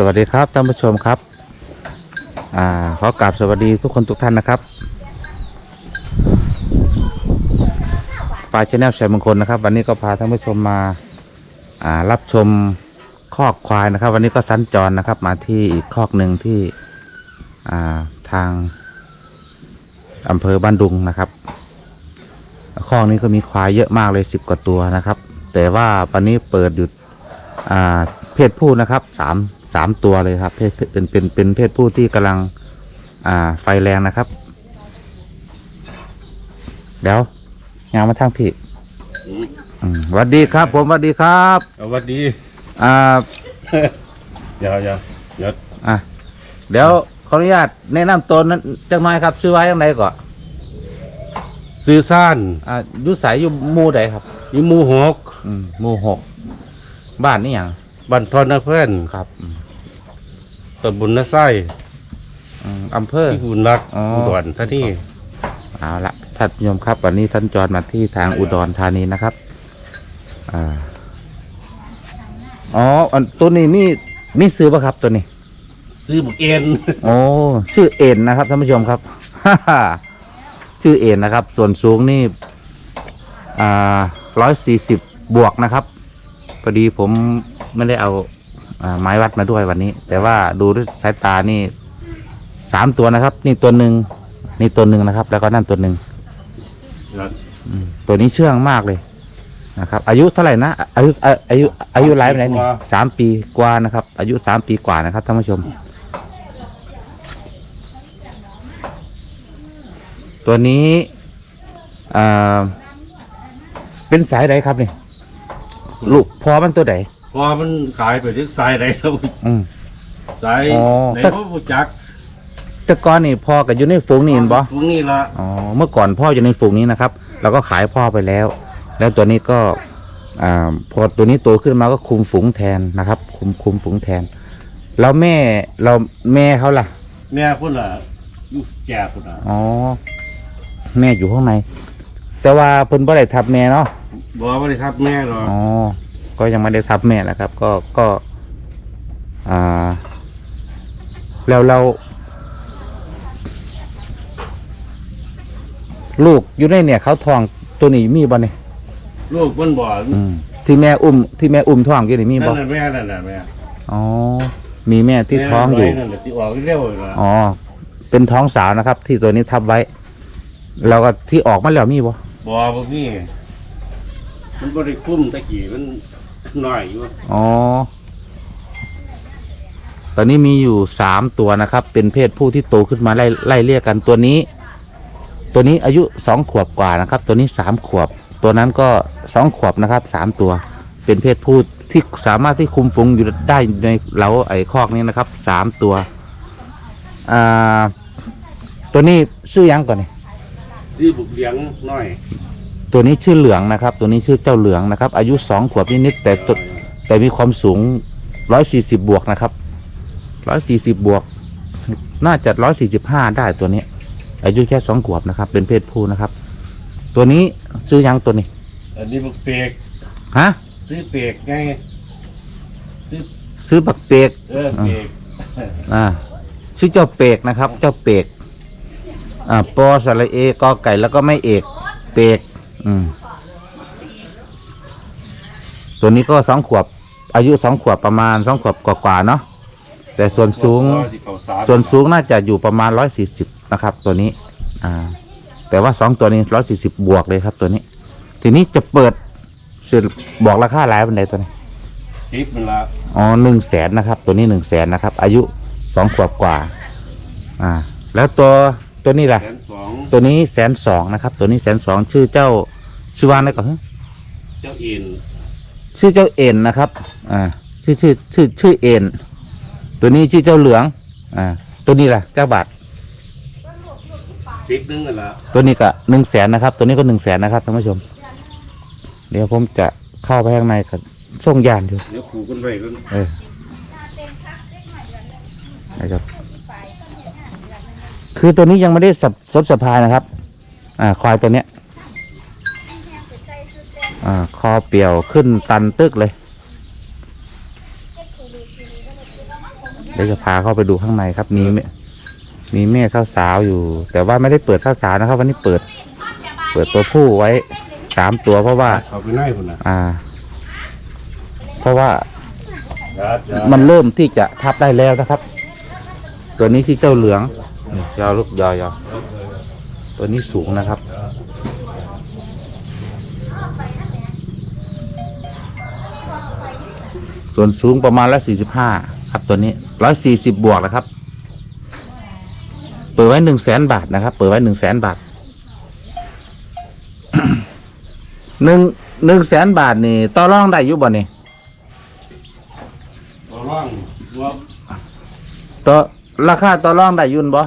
สวัสดีครับท่านผู้ชมครับอ่าขอกราบสวัสดีทุกคนทุกท่านนะครับฝ่ายชแนลชัยมงคลนะครับ วันนี้ก็พาท่านผู้ชมมาอ่ารับชมคอกควายนะครับ วันนี้ก็สัญจรนะครับ มาที่อีกคอกหนึ่งที่อ่าทางอำเภอบ้านดุงนะครับคอกนี้ก็มีควายเยอะมากเลยสิบกว่าตัวนะครับ แต่ว่าวันนี้เปิดอยู่ อ่าเพศผู้นะครับสามสามตัวเลยครับเพศเป็นเป็นเป็นเพศผู้ที่กำลังอ่าไฟแรงนะครับ เดี๋ยวงานมาทางพี่อืมสวัสดีครับ ผมสวัสดีครับสวัสดี อ่าเดี๋ยวเดี๋ยวเดี๋ยวอะเดี๋ยวขออนุญาตแนะนำตนนั้นจังหน่อยครับ ชื่อไว้ยังไงก่อนซื้อซ่านอ่าอยุสายอยู่หมู่ใดครับ อยู่หมู่หกอืมหมู่หก บ้านนี่อย่างบันทอนนะเพื่อนครับอืมตำบลนาไส้อืมอำเภอ ที่หุ่นรักอ๋ออุ อุดรท่านี่เอาละท่านผู้ชมครับ วันนี้ท่านจรมาที่ทางอุดรธานีนะครับอ่าอ๋ออันตัวนี้มีมีซื้อปะครับตัวนี้ ซื้อบุกเอ็นโอ้ชื่อเอ็นนะครับท่านผู้ชมครับ ชื่อเอ็นนะครับ ส่วนสูงนี่อ่าร้อยสี่สิบบวกนะครับ พอดีผมไม่ได้เอาอ่าไม้วัดมาด้วยวันนี้ แต่ว่าดูด้วยสายตานี่สามตัวนะครับ นี่ตัวหนึ่งนี่ตัวหนึ่งนะครับ แล้วก็นั่นตัวหนึ่งอืมตัวนี้เชื่องมากเลยนะครับ อายุเท่าไหร่นะอายุอาอายุอายุไลฟ์ไหนนี่สามปีกว่านะครับ อายุสามปีกว่านะครับท่านผู้ชม ตัวนี้อ่าเป็นสายใดครับนี่ ลูกพอมันตัวไหนพอมันขายไปที่สายไหนครับอืม สายอ๋อ ไหนแต่พ่อผู้จักแต่ก่อนนี่พ่อกับอยู่ในฝูงนี่เห็นบ่ฟุ้งนี่ละอ๋อเมื่อก่อนพ่ออยู่ในฝูงนี้นะครับเราก็ขายพ่อไปแล้ว แล้วตัวนี้ก็อ่าพอตัวนี้โตขึ้นมาก็คุมฝูงแทนนะครับ คุมคุมฝูงแทน แล้วแม่เราแม่เขาล่ะ แม่พุ่นล่ะอยู่แก่พุ่นล่ะอ๋อ แม่อยู่ข้างใน แต่ว่าเพิ่นบ่ได้ทับแม่เนาะ บอกว่าได้ครับแม่หรอกอ๋อ ก็ยังไม่ได้ทับแม่นะครับ ก็ก็ อ่า แล้วเรา ลูกอยู่ในเนี่ยเขาทองตัวนี้มีบ่เนี่ยลูกมันบอกอืมที่แม่อุ้มที่แม่อุ้มท้องอยู่นี่มีนั่บ่นน่ะแม่นั่นน่ะแม่อ๋อ มีแม่ที่ท้องอยู่ แม่นั่นแหละที่ออกเร็วๆล่ะอ๋อ เป็นท้องสาวนะครับ ที่ตัวนี้ทับไว้ แล้วก็ที่ออกมาแล้วมีบ่บอกว่านี่ มันบ่ได้คุ้มตะกี้มันน้อยอยู่อ๋อ ตอนนี้มีอยู่สามตัวนะครับ เป็นเพศผู้ที่โตขึ้นมาไล่ไล่เรียกกันตัวนี้ ตัวนี้อายุสองขวบกว่านะครับ ตัวนี้สามขวบ ตัวนั้นก็สองขวบนะครับสามตัว เป็นเพศผู้ที่สามารถที่คุมฝูงอยู่ได้ในเล้าไอ้คอกนี้นะครับสามตัวอ่าตัวนี้ชื่อหยังก่อนนี่ซื้อบุกเลี้ยงน้อย ตัวนี้ชื่อเหลืองนะครับ ตัวนี้ชื่อเจ้าเหลืองนะครับ อายุสองขวบนิดๆแต่ตัวแต่มีความสูงร้อยสี่สิบบวกนะครับร้อยสี่สิบบวก น่าจะร้อยสี่สิบห้าได้ตัวนี้ อายุแค่สองขวบนะครับ เป็นเพศผู้นะครับ ตัวนี้ซื้อยังตัวนี้ อันนี้บุกเปกฮะซื้อเปกไงซื้อซื้อบักเปกเออเปกอ่าชื่อเจ้าเปกนะครับ เจ้าเปกอ่าปอสระเอกอไก่แล้วก็ไม่เอก เปก อืม ตัวนี้ก็สองขวบ อายุสองขวบประมาณสองขวบกว่าๆเนาะแต่ส่วนสูง ส่วนสูงน่าจะอยู่ประมาณร้อยสี่สิบนะครับ ตัวนี้ อ่า แต่ว่าสองตัวนี้ร้อยสี่สิบบวกเลยครับ ตัวนี้ ทีนี้จะเปิดเสร็จบอกราคาหลายเป็นไดตัวนี้สิบมันละอ๋อหนึ่งแสนนะครับ ตัวนี้หนึ่งแสนนะครับ อายุสองขวบกว่า อ่า แล้วตัว ตัวนี้ล่ะ แสนสองตัวนี้แสนสองนะครับ ตัวนี้แสนสองชื่อเจ้าชื่อว่าอะไรก่อนฮะเจ้าอินชื่อเจ้าเอ็นนะครับ อ่า ชื่อชื่อชื่อชื่อเอ็นตัวนี้ชื่อเจ้าเหลือง อ่า ตัวนี้ล่ะ เจ้าบาทสิบนึงนั่นละตัวนี้ก็หนึ่งแสนนะครับ ตัวนี้ก็หนึ่งแสนนะครับท่านผู้ชม เดี๋ยวผมจะเข้าไปข้างในกับส่งยานอยู่เดี๋ยวขู่กันไปกันเออนะครับ คือตัวนี้ยังไม่ได้สับสดสะพายนะครับ อ่า ควายตัวเนี้ย อ่า คอเปี่ยวขึ้นตันตึกเลย เดี๋ยวจะพาเข้าไปดูข้างในครับ มีแม่มีแม่สาวๆอยู่ แต่ว่าไม่ได้เปิดสาวๆนะครับ วันนี้เปิด เปิดตัวผู้ไว้สามตัวเพราะว่าเขาไปไหนพุ่นน่ะอ่า เพราะว่าจ้าจ้ามันเริ่มที่จะทับได้แล้วนะครับ ตัวนี้ที่เจ้าเหลืองนี่ ยาวลูกยาวยาวตัวนี้สูงนะครับ ส่วนสูงประมาณร้อยสี่สิบห้าครับตัวนี้ร้อยสี่สิบบวกนะครับ เปิดไว้หนึ่งแสนบาทนะครับ เปิดไว้หนึ่งแสนบาทหนึ่งหนึ่งแสนบาทนี่ต่อรองได้อยู่บ่นี่ตัวร่องตัวต่อราคาต่อรองได้อยุนบ่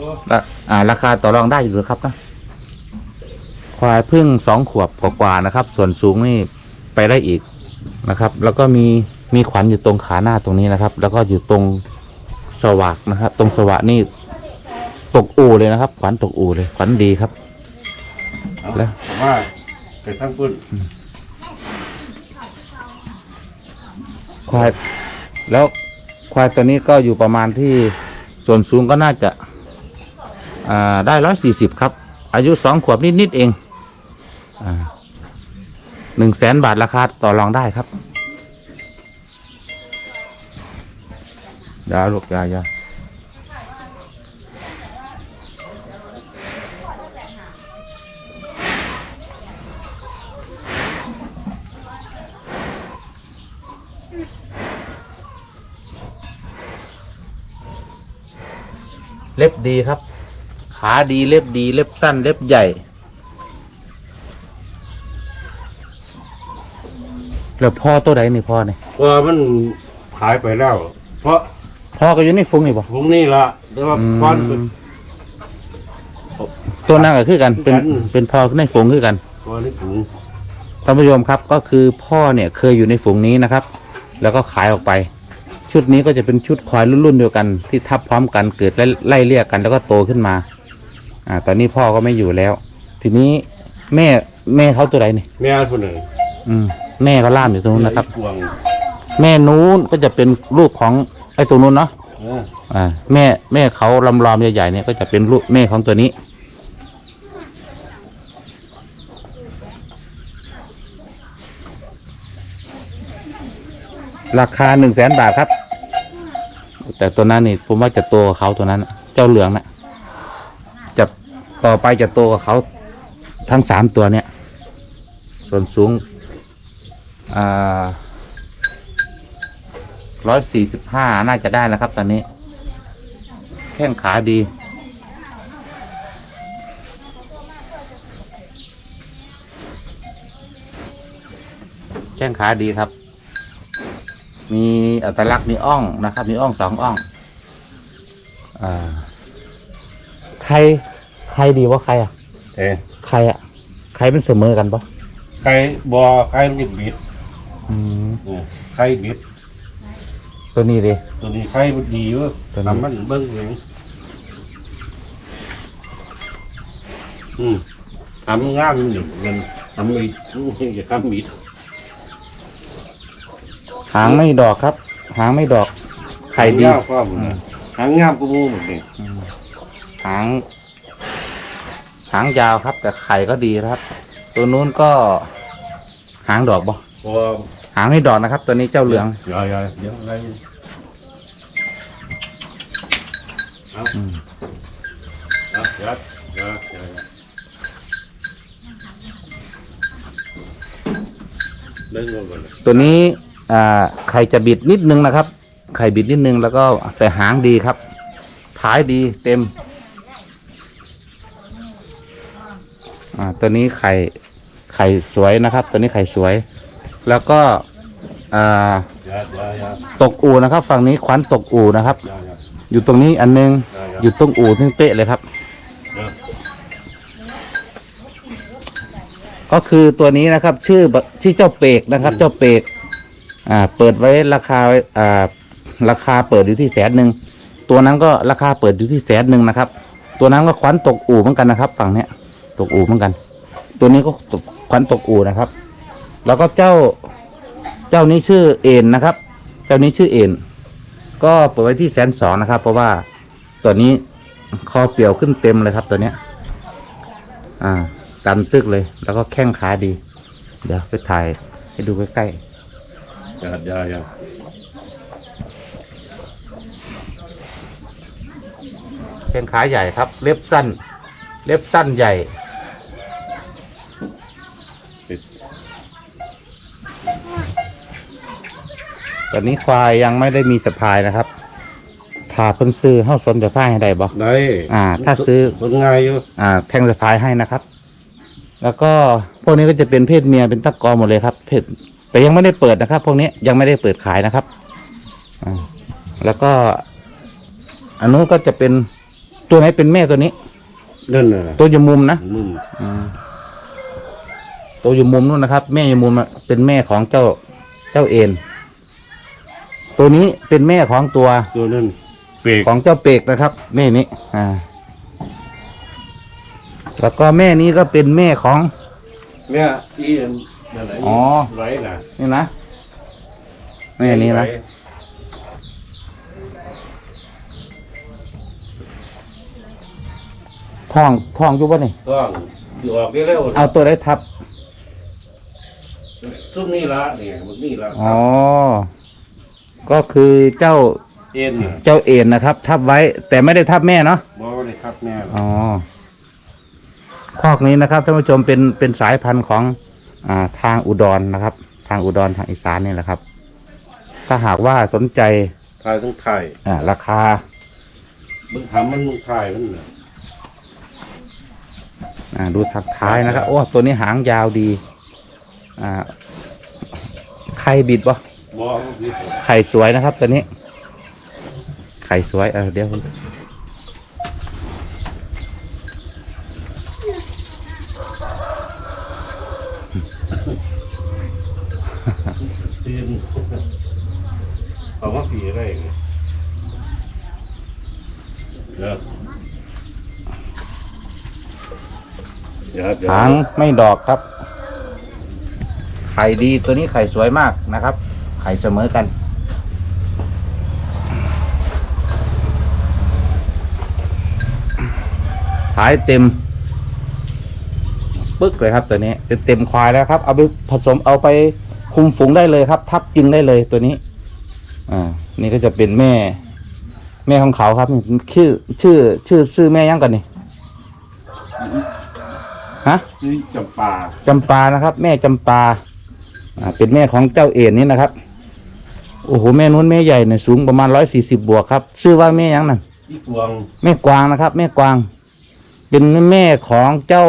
ได้อยู่ละอ่า ราคาต่อรองได้อยู่หรือครับนะควายพึ่งสองขวบกว่าๆนะครับ ส่วนสูงนี่ไปได้อีกนะครับ แล้วก็มีมีขวัญอยู่ตรงขาหน้าตรงนี้นะครับ แล้วก็อยู่ตรงสวากนะครับ ตรงสวะนี่ตกอู่เลยนะครับ ขวัญตกอู่เลยขวัญดีครับเอาแล้วว่าไปทั้งพุ่นควายแล้วควายตัวนี้ก็อยู่ประมาณที่ส่วนสูงก็น่าจะ อ่าได้ร้อยสี่สิบครับ อายุสองขวบนิดๆเองหนึ่งแสนบาทราคาต่อรองได้ครับยาลูกยายาเล็บดีครับ ขาดีเล็บดีเล็บสั้นเล็บใหญ่ แล้วพ่อตัวใดนี่พ่อนี่ว่ามันขายไปแล้ว เพราะพ่อก็อยู่ในฟุ้งนี่บ่ผมนี่ละแต่ว่าก้อนเป็น ตัวนั้นก็คือกันเป็นกัน เป็นพ่อในฝูงคือกันก้อนนี่ถุงท่านผู้ชมครับก็คือพ่อเนี่ยเคยอยู่ในฝูงนี้นะครับ แล้วก็ขายออกไป ชุดนี้ก็จะเป็นชุดควายรุ่นๆเดียวกัน ที่ทับพร้อมกันเกิดไล่ไล่เรียกกันแล้วก็โตขึ้นมา อ่า ตอนนี้พ่อก็ไม่อยู่แล้ว ทีนี้แม่แม่เขาตัวใดนี่แม่คนหนึ่งอืมแม่เขาล่ามอยู่ตรงนู้นนะครับพวงแม่นู้นก็จะเป็นลูกของไอ้ตรงนู้นเนาะเอออ่า แม่แม่เขาลำลอมใหญ่ๆเนี่ยก็จะเป็นลูกแม่ของตัวนี้ ราคาหนึ่งแสนบาทครับ แต่ตัวนั้นนี่ผมว่าจะโตกว่าเขาตัวนั้นน่ะเจ้าเหลืองนะจะ ต่อไปจะโตกว่าเขาทั้งสามตัวเนี่ย ส่วนสูงอ่าร้อยสี่สิบห้าน่าจะได้นะครับตอนนี้ แข้งขาดี แข้งขาดีครับ มีอัตลักษณ์มีอ่องนะครับ มีอ่องสองอ่องอ่าใคร ใครดีว่าใครอะเอ้ยใครอะใครเป็นเสมอกันปะใครบอใครมันบิดอืมเนี่ยใครบิด ตัวนี้ดิ ตัวนี้ใครมันดีอยู่ตัวนี้ ทำมันเบิ้งเองอืมทำงามอยู่เงินทำมีอย่าทำมีดหางไม่ดอกครับ หางไม่ดอก ไข่ดีหางยาวก็หมดเลยหางงามก็มูหมดเลยหางหางยาวครับ แต่ไข่ก็ดีนะครับ ตัวนู้นก็หางดอกบ่พอหางไม่ดอกนะครับ ตัวนี้เจ้าเหลือง อย่าอย่าเดี๋ยวอะไรเอาอืม เอาอย่าอย่าอย่าอย่าเล่นลงก่อนเลยตัวนี้อ่าไข่จะบิดนิดนึงนะครับ ไข่บิดนิดนึงแล้วก็แต่หางดีครับท้ายดีเต็ม อ่าตัวนี้ไข่ไข่สวยนะครับ ตัวนี้ไข่สวย แล้วก็อ่าตกอูนะครับ ฝั่งนี้ขวัญตกอูนะครับ อยู่ตรงนี้อันนึงอยู่ตรงอู่ที่เป๊ะเลยครับ ก็คือตัวนี้นะครับ ชื่อชื่อเจ้าเปกนะครับ เจ้าเปกอ่า เปิดไว้ราคาอ่าราคาเปิดอยู่ที่แสนหนึ่งตัวนั้นก็ราคาเปิดอยู่ที่แสนหนึ่งนะครับ ตัวนั้นก็ขวัญตกอู่เหมือนกันนะครับ ฝั่งเนี้ย ตกอู่เหมือนกัน ตัวนี้ก็ตกขวัญตกอู่นะครับ แล้วก็เจ้าเจ้านี้ชื่อเอ็นนะครับ เจ้านี้ชื่อเอ็นก็เปิดไว้ที่แสนสองนะครับ เพราะว่าตัวนี้คอเปี่ยวขึ้นเต็มเลยครับตัวเนี้ย อ่าตันตึกเลย แล้วก็แข้งขาดี เดี๋ยวไปถ่ายให้ดูใกล้ยาดยาอยาๆแข้งขาใหญ่ครับ เล็บสั้น เล็บสั้นใหญ่ ตอนนี้ควายยังไม่ได้มีสะพายนะครับ ถ้าเพิ่งซื้อเข้าสนจะพายให้ได้บ่ได้อ่า ถ้าซื้อคนง่ายอยู่อ่า แทงสะพายให้นะครับ แล้วก็พวกนี้ก็จะเป็นเพศเมียเป็นตะกอหมดเลยครับ เพศแต่ยังไม่ได้เปิดนะครับ พวกนี้ยังไม่ได้เปิดขายนะครับอ่าแล้วก็อันนู้นก็จะเป็นตัวไหนเป็นแม่ตัวนี้นั่นน่ะตัวอยู่มุมนะมึงอืมตัวอยู่มุมนู้นนะครับ แม่อยู่มุมอะเป็นแม่ของเจ้าเจ้าเอ็น ตัวนี้เป็นแม่ของตัวตัวนั้นเปรกของเจ้าเปกนะครับ แม่นี้อ่า แล้วก็แม่นี้ก็เป็นแม่ของ แม่อีนั่นน่ะอ๋อ ไรน่ะนี่นะแม่นี้นะไรท้องท้องอยู่ปะนี่ ต้องสิออกได้เร็วเอาตัวได้ทับ ซุ่มนี่ละเนี่ยมันนี่ละอ๋อ ก็คือเจ้าเอ็นน่ะเจ้าเอ็นนะครับ ทับไว้แต่ไม่ได้ทับแม่เนาะบอกว่าได้ครับแม่อ๋อคอกนี้นะครับท่านผู้ชมเป็นเป็นสายพันธุ์ของอ่าทางอุดรนะครับ ทางอุดรทางอีสานนี่แหละครับ ถ้าหากว่าสนใจถ่ายต้องถ่ายอ่าราคา มึงทำมันมึงถ่ายมันน่ะอ่าดูทักท้ายนะครับโอ้ตัวนี้หางยาวดี อ่าไข่บิดปะบอกว่าผิด ไข่สวยนะครับตัวนี้ ไข่สวยเออเดี๋ยวตีนเอามาปีอะไรเนี่ยเดี๋ยวเดี๋ยวเดี๋ยวหางไม่ดอกครับ ไข่ดีตัวนี้ไข่สวยมากนะครับ ไข่เสมอกันขายเต็ม ปึ๊กเลยครับตัวนี้เป็นเต็มควายแล้วครับ เอาไปผสมเอาไปคุมฝูงได้เลยครับ ทับจริงได้เลยตัวนี้ อ่า นี่ก็จะเป็นแม่ แม่ของเขาครับนี่ชื่อ ชื่อ ชื่อชื่อแม่ยังกันนี่ฮะนี่จำปาจำปานะครับ แม่จำปา อ่า เป็นแม่ของเจ้าเอ็นนี่นะครับ โอ้โหแม่นู้นแม่ใหญ่เนี่ยสูงประมาณร้อยสี่สิบบวกครับ ชื่อว่าแม่ยังนั่นอีกวงแม่กวางนะครับ แม่กวาง เป็นแม่ของเจ้า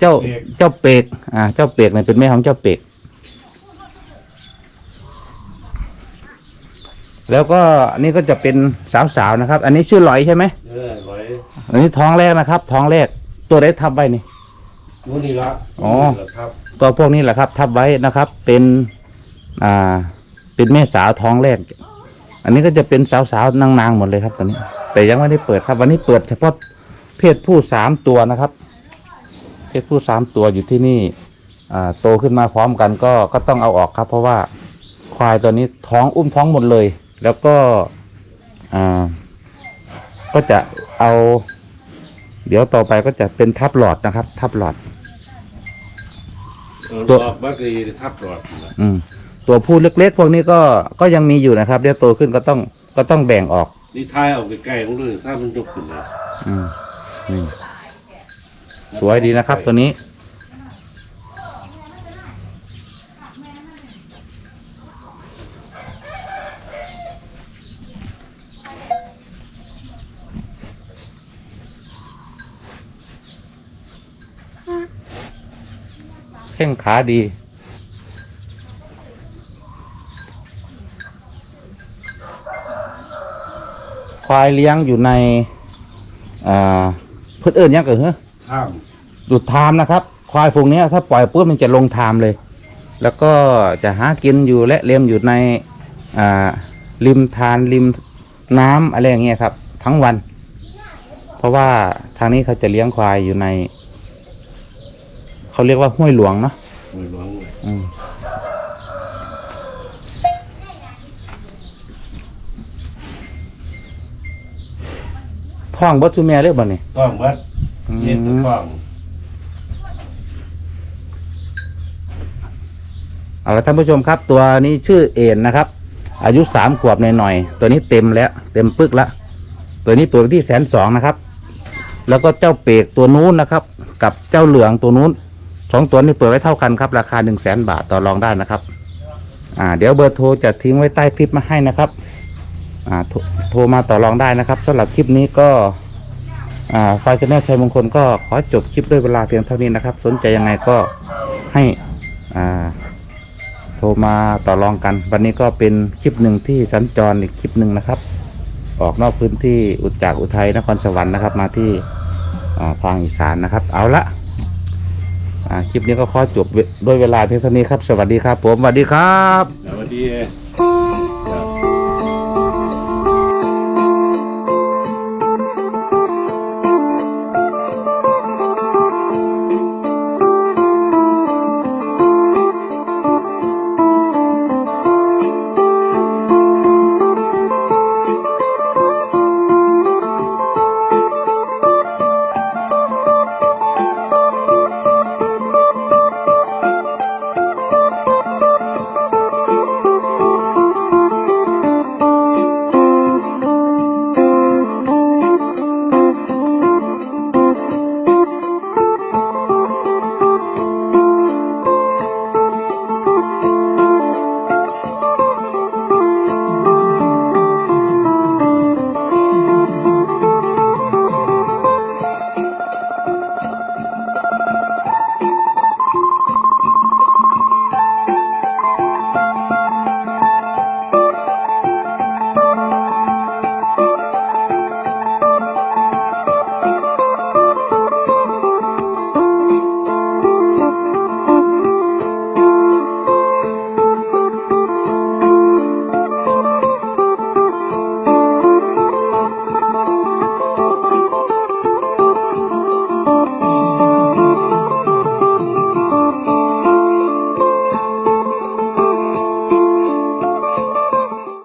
เจ้าเจ้าเปกอ่า เจ้าเปกเนี่ยเป็นแม่ของเจ้าเปกแล้วก็อันนี้ก็จะเป็นสาวๆนะครับ อันนี้ชื่อหลอยใช่ไหมเออไว้อันนี้ท้องแรกนะครับ ท้องแรกตัวได้ทับไว้นี่มูนี่ละอ๋อนี่ละครับตัวพวกนี้แหละครับ ทับไว้นะครับ เป็นอ่า เป็นแม่สาวท้องแรก อันนี้ก็จะเป็นสาวๆนางๆหมดเลยครับตอนนี้ แต่ยังไม่ได้เปิดครับ วันนี้เปิดเฉพาะเพศผู้สามตัวนะครับ เพศผู้สามตัวอยู่ที่นี่อ่าโตขึ้นมาพร้อมกันก็ก็ต้องเอาออกครับ เพราะว่าควายตัวนี้ท้องอุ้มท้องหมดเลย แล้วก็อ่าก็จะเอา เดี๋ยวต่อไปก็จะเป็นทับหลอดนะครับ ทับหลอดเออตัวบอกว่าคือทับรอดนะอืม ตัวผู้เล็กๆ พวกนี้ก็ก็ยังมีอยู่นะครับเดี๋ยวโตขึ้นก็ต้องก็ต้องแบ่งออกนี่ท้ายเอาใกล้ๆของดูถ้ามันยกขึ้นเลยอืมนี่สวยดีนะครับ ตัวนี้ แข้งขาดี ควายเลี้ยงอยู่ในอ่าเพื่นเอิญยังเกิดเหรอข้ามดูดทามนะครับ ควายฝูงเนี้ยถ้าปล่อยปุ๊บมันจะลงทามเลย แล้วก็จะหากินอยู่และเลี้ยงอยู่ในอ่าริมทานริมน้ำอะไรอย่างเงี้ยครับ ทั้งวัน เพราะว่าทางนี้เขาจะเลี้ยงควายอยู่ใน เขาเรียกว่าห้วยหลวงเนาะมือหลวงอืม ท้องเบดซูแม่เลยบ่นี่ต้องวัดอืมเย็นต้องเอาละท่านผู้ชมครับ ตัวนี้ชื่อเอ็นนะครับ อายุสามขวบหน่อยๆตัวนี้เต็มแล้ว เต็มปึกแล้วตัวนี้เปิดไว้ที่แสนสองนะครับ แล้วก็เจ้าเปกตัวนู้นนะครับ กับเจ้าเหลืองตัวนู้นสองตัวนี้เปิดไว้เท่ากันครับ ราคาหนึ่งแสนบาทต่อรองได้นะครับ อ่า เดี๋ยวเบอร์โทรจะทิ้งไว้ใต้คลิปมาให้นะครับอ่า โทรมาต่อรองได้นะครับสำหรับคลิปนี้ก็อ่าไฟจะแนลชัยมงคลก็ขอจบคลิปด้วยเวลาเพียงเท่านี้นะครับ สนใจยังไงก็ให้โทรมาต่อรองกัน วันนี้ก็เป็นคลิปหนึ่งที่สัญจรอีกคลิปหนึ่งนะครับ ออกนอกพื้นที่อุจจากอุทัยนครสวรรค์นะครับ มาที่อ่าทางอีสานนะครับ เอาละคลิปนี้ก็ขอจบด้วยเวลาเพียงเท่านี้ครับ สวัสดีครับ ผมสวัสดีครับสวัสดี